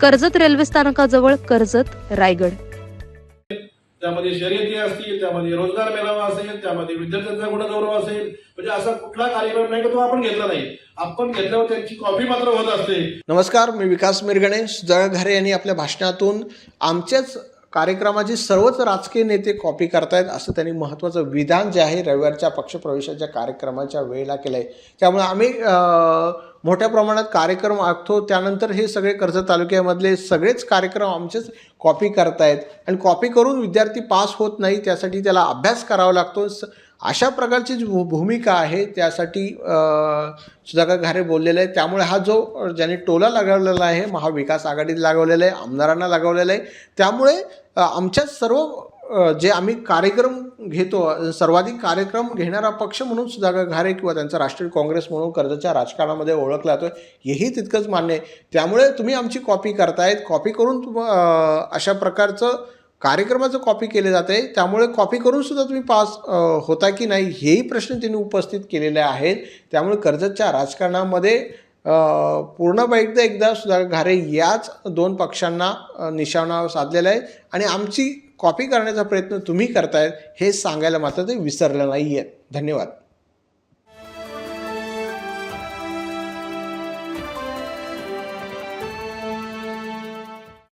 Karjat railway स्थानकाजवळ कर्जत रायगड. त्यामध्ये शर्यती असतील त्यामध्ये रोजगार मेळावा असेल त्यामध्ये विद्यार्थ्यांचा गुणगौरव असेल म्हणजे असा कुठला कार्यक्रम नाही का तो आपण घेतला नाही. आपण घेतल्यावर त्यांची कॉपी मात्र होत असते. नमस्कार मी विकास मिरगणे सुजाता घारे यांनी आपल्या भाषणातून आमच्याच कार्यक्रमाचे सर्वच राजकीय नेते कॉपी करतायत असं त्यांनी महत्त्वाचं विधान जे आहे रविवारच्या पक्षप्रवेशाच्या कार्यक्रमाच्या वेळेला केलं आहे त्यामुळे आम्ही मोठ्या प्रमाणात कार्यक्रम आखतो. त्यानंतर हे सगळे कर्जत तालुक्यामधले सगळेच कार्यक्रम आमचेच कॉपी करतायत. आणि कॉपी करून विद्यार्थी पास होत नाही त्यासाठी त्याला अभ्यास करावा लागतो. स- अशा प्रकारची जी भू भूमिका आहे त्यासाठी सुधाकर घारे बोललेले आहे त्यामुळे हा जो ज्याने टोला लगावलेला आहे महाविकास आघाडीत लागवलेला आहे आमदारांना लागवलेला आहे त्यामुळे आमच्या सर्व जे आम्ही कार्यक्रम घेतो सर्वाधिक कार्यक्रम घेणारा पक्ष म्हणून सुधाकर घारे किंवा त्यांचा राष्ट्रीय काँग्रेस म्हणून कर्जच्या राजकारणामध्ये ओळखला जातो हेही तितकंच मान्य आहे. त्यामुळे तुम्ही आमची कॉपी करतायत. कॉपी करून तुम अशा प्रकारचं कार्यक्रमाचं कॉपी केले जाते त्यामुळे कॉपी करूनसुद्धा तुम्ही पास होता की नाही हेही प्रश्न त्यांनी उपस्थित केलेले आहेत. त्यामुळे कर्जतच्या राजकारणामध्ये पूर्ण एकदा एकदा सुधाकर घारे याच दोन पक्षांना निशाणा साधलेला आहे. आणि आमची कॉपी करण्याचा प्रयत्न तुम्ही करतायत हे सांगायला मात्र ते विसरलं नाही आहेत धन्यवाद.